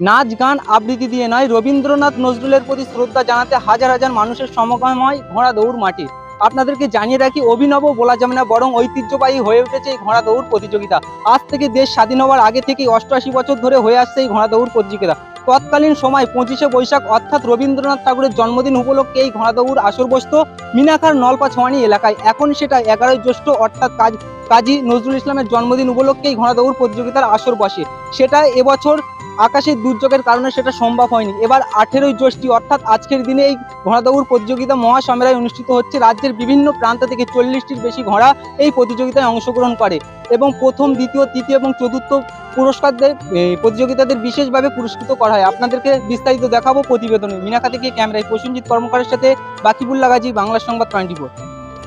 নাচ, গান, আবৃত্তি দিয়ে নয়, রবীন্দ্রনাথ নজরুলের প্রতি শ্রদ্ধা জানাতে হাজার হাজার মানুষের সমাগম হয় ঘোড়া দৌড় মাঠে। আপনাদেরকে জানিয়ে রাখি অভিনব বলা যাবে না, বরং ঐতিহ্যবাহী হয়ে উঠেছে এই ঘোড়া দৌড় প্রতিযোগিতা। আজ থেকে দেশ স্বাধীন হওয়ার আগে থেকেই অষ্টআশি বছর ধরে হয়ে আসছে এই ঘোড়া দৌড় প্রতিযোগিতা। তৎকালীন সময় পঁচিশে বৈশাখ অর্থাৎ রবীন্দ্রনাথ ঠাকুরের জন্মদিন উপলক্ষে এই ঘোড়া দৌড় আসর বসত মিনাখার নলপা ছোয়ানি এলাকায়। এখন সেটা এগারোই জ্যৈষ্ঠ অর্থাৎ কাজ কাজী নজরুল ইসলামের জন্মদিন উপলক্ষে এই ঘোড়া দৌড় প্রতিযোগিতার আসর বসে। সেটা এবছর আকাশের দুর্যোগের কারণে সেটা সম্ভব হয়নি। এবার আঠেরোই জ্যৈষ্ঠী, অর্থাৎ আজকের দিনে এই ঘোড়া দৌড় প্রতিযোগিতা মহাসমেলায় অনুষ্ঠিত হচ্ছে। রাজ্যের বিভিন্ন প্রান্ত থেকে চল্লিশটির বেশি ঘোড়া এই প্রতিযোগিতায় অংশগ্রহণ করে এবং প্রথম, দ্বিতীয়, তৃতীয় এবং চতুর্থ পুরস্কারদের প্রতিযোগিতাদের বিশেষভাবে পুরস্কৃত করা হয়। আপনাদেরকে বিস্তারিত দেখাবো প্রতিবেদনে। মিনাখা থেকে ক্যামেরায় প্রসেনজিৎ কর্মকারের সাথে বাকিবুল্লা গাজী, বাংলা সংবাদ টোয়েন্টি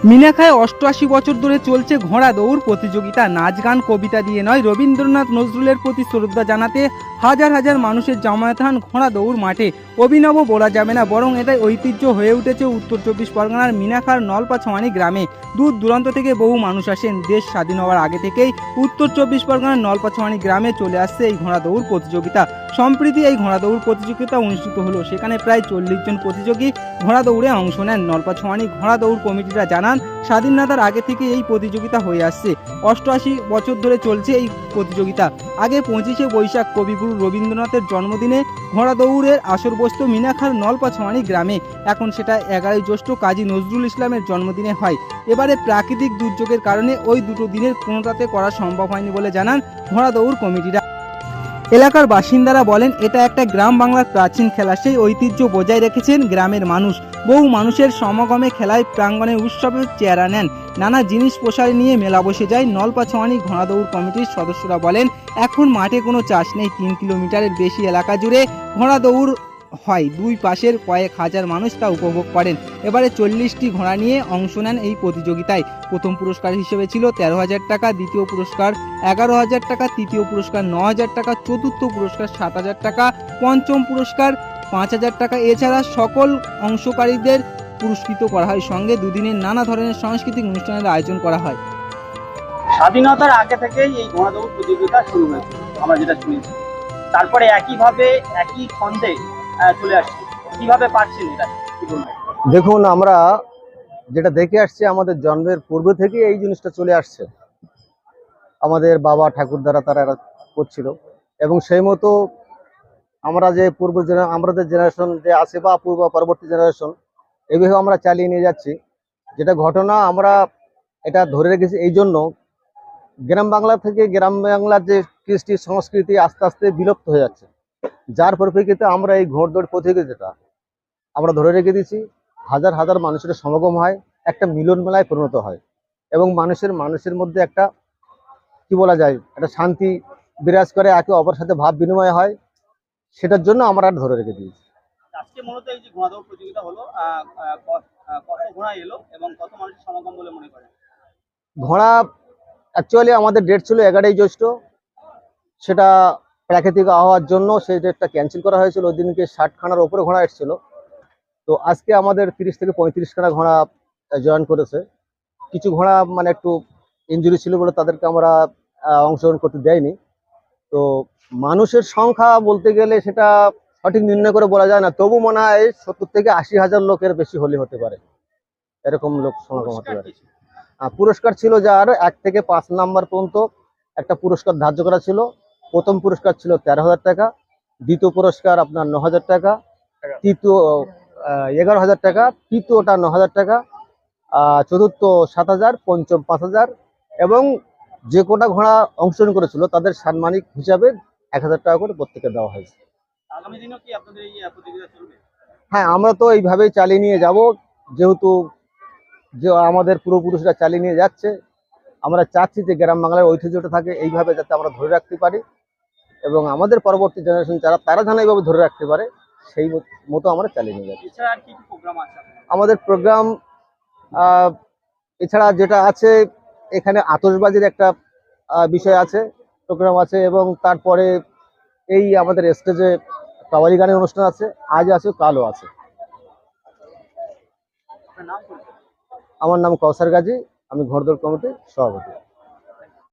মিনাখায় অষ্টআশি বছর ধরে চলছে ঘোড়া দৌড় প্রতিযোগিতা। নাচ গান, কবিতা দিয়ে নয়, রবীন্দ্রনাথ নজরুলের প্রতি শ্রদ্ধা জানাতে হাজার হাজার মানুষের জামায়াত হন ঘোড়া দৌড় মাঠে। অভিনব বলা যাবে না, বরং এটাই ঐতিহ্য হয়ে উঠেছে উত্তর চব্বিশ পরগনার মিনাখার নলপা ছওয়ানি গ্রামে। দূর দূরান্ত থেকে বহু মানুষ আসেন, দেশ স্বাধীন হওয়ার আগে থেকেই উত্তর চব্বিশ পরগনার নলপা ছওয়ানি গ্রামে চলে আসছে এই ঘোড়া দৌড় প্রতিযোগিতা। সম্প্রতি এই ঘোড়া দৌড় প্রতিযোগিতা অনুষ্ঠিত হলো। সেখানে প্রায় চল্লিশ জন প্রতিযোগী ঘোড়া দৌড়ে অংশ নেন। নলপা ছোঁয়ানি ঘোড়া দৌড় কমিটিরা জানান স্বাধীনতার আগে থেকে এই প্রতিযোগিতা হয়ে আসছে। অষ্টআশি বছর ধরে চলছে এই প্রতিযোগিতা। আগে পঁচিশে বৈশাখ কবিগুরু রবীন্দ্রনাথের জন্মদিনে ঘোড়া দৌড়ের আসর বসত মিনাখার নলপা ছোঁয়ানি গ্রামে। এখন সেটা এগারোই জ্যৈষ্ঠ কাজী নজরুল ইসলামের জন্মদিনে হয়। এবারে প্রাকৃতিক দুর্যোগের কারণে ওই দুটো দিনের কোনোটাতে করা সম্ভব হয়নি বলে জানান ঘোড়া দৌড় কমিটিরা। এলাকার বাসিন্দারা বলেন, এটা একটা গ্রাম বাংলার প্রাচীন খেলা। সেই ঐতিহ্য বজায় রেখেছেন গ্রামের মানুষ। বহু মানুষের সমাগমে খেলায় প্রাঙ্গণে উৎসবের চেহারা নেন। নানা জিনিস প্রসার নিয়ে মেলা বসে যায়। নলপা ঘোড়াদৌড় ঘোড়া দৌড় কমিটির সদস্যরা বলেন, এখন মাঠে কোনো চাষ নেই। তিন কিলোমিটারের বেশি এলাকা জুড়ে ঘোড়া দৌড় হয়। দুই পাশের কয়েক হাজার মানুষ তা উপভোগ করেন। এবারে চল্লিশটি ঘোড়া নিয়ে অংশ নেন এই প্রতিযোগিতায়। প্রথম পুরস্কার হিসেবে ছিল তেরো হাজার টাকা দ্বিতীয় পুরস্কার এগারো হাজার টাকা তৃতীয় পুরস্কার ন হাজার টাকা চতুর্থ পুরস্কার সাত হাজার টাকা পঞ্চম পুরস্কার পাঁচ হাজার টাকা। এছাড়া সকল অংশকারীদের পুরস্কৃত করা হয়। সঙ্গে দুদিনের নানা ধরনের সাংস্কৃতিক অনুষ্ঠানের আয়োজন করা হয়। স্বাধীনতার আগে থেকেই এই ঘোড়া দৌড় প্রতিযোগিতা শুরু হয়েছে আমরা যেটা শুনেছি। তারপরে একইভাবে একই আহ, চলে আসছে। কীভাবে এটা? দেখুন, আমরা যেটা দেখে আসছি, আমাদের জন্মের পূর্ব থেকে এই জিনিসটা চলে আসছে। আমাদের বাবা ঠাকুর দ্বারা তারা করছিল। এবং সেই মতো আমরা যে পূর্ব আমাদের জেনারেশন যে আছে বা পূর্ব পরবর্তী জেনারেশন এইভাবে আমরা চালিয়ে নিয়ে যাচ্ছি। যেটা ঘটনা আমরা এটা ধরে রেখেছি এই জন্য গ্রাম বাংলা থেকে গ্রাম বাংলার যে কৃষ্টি সংস্কৃতি আস্তে আস্তে বিলুপ্ত হয়ে যাচ্ছে। যার পরিপ্রেক্ষিতে আমরা এই ঘোড়দৌড় প্রতিযোগিতাটা আমরা ধরে রেখে দিয়েছি হাজার হাজার মানুষের সমাগম হয় একটা মিলন মেলায় পরিণত হয় এবং মানুষের মানুষের মধ্যে একটা কি বলা যায় একটা শান্তি বিরাজ করে একে অপরের সাথে ভাব বিনিময় হয় সেটার জন্য আমরা আর ধরে রেখে দিয়েছি। আজকে মূলত এই যে ঘোড়া দৌড় প্রতিযোগিতা হলো আহ, আহ, ক- আহ, কত ঘোড়া এলো এবং কত মানুষের সমাগম বলে মনে করেন? ঘোড়া অ্যাকচুয়ালি আমাদের ডেট ছিল এগারোই জ্যৈষ্ঠ সেটা প্রাকৃতিক আবহাওয়ার জন্য সেই ডেটটা ক্যান্সেল করা হয়েছিল ওই দিনকে ষাটখানার ওপরে ঘোড়া এসেছিল। তো আজকে আমাদের তিরিশ থেকে পঁয়ত্রিশ খানা ঘোড়া জয়েন করেছে। কিছু ঘোড়া মানে একটু ইঞ্জুরি ছিল বলে তাদেরকে আমরা অংশগ্রহণ করতে দেয়নি। তো মানুষের সংখ্যা বলতে গেলে সেটা সঠিক নির্ণয় করে বলা যায় না। তবু মনে হয় সত্তর থেকে আশি হাজার লোকের বেশি হলে হতে পারে। এরকম লোক সমাগম হতে পারে। পুরস্কার ছিল যার এক থেকে পাঁচ নাম্বার পর্যন্ত একটা পুরস্কার ধার্য করা ছিল। প্রথম পুরস্কার ছিল তেরো হাজার টাকা দ্বিতীয় পুরস্কার আপনার ন হাজার টাকা তৃতীয় এগারো হাজার টাকা তৃতীয়টা ন হাজার টাকা আহ, চতুর্থ সাত হাজার পঞ্চম পাঁচ হাজার এবং যে কোটা ঘোড়া অংশগ্রহণ করেছিল তাদের সাম্মানিক হিসাবে এক হাজার টাকা করে প্রত্যেকে দেওয়া হয়েছে। হ্যাঁ আমরা তো এইভাবেই চালিয়ে নিয়ে যাব যেহেতু যে আমাদের পূর্বপুরুষরা চালিয়ে নিয়ে যাচ্ছে আমরা চাচ্ছি যে গ্রাম বাংলার ঐতিহ্যটা থাকে এইভাবে যাতে আমরা ধরে রাখতে পারি। এবং আমাদের পরবর্তী জেনারেশন যারা তারা যেন এইভাবে ধরে রাখতে পারে সেই মতো আমরা চালিয়ে নিয়ে যাচ্ছি। আমাদের প্রোগ্রাম এছাড়া যেটা আছে এখানে আতসবাজির একটা বিষয় আছে প্রোগ্রাম আছে এবং তারপরে এই আমাদের স্টেজে কাওয়ালি গানের অনুষ্ঠান আছে আজ আছে কালও আছে? আমার নাম কৌসার গাজী আমি ঘোড়দৌড় কমিটির সভাপতি।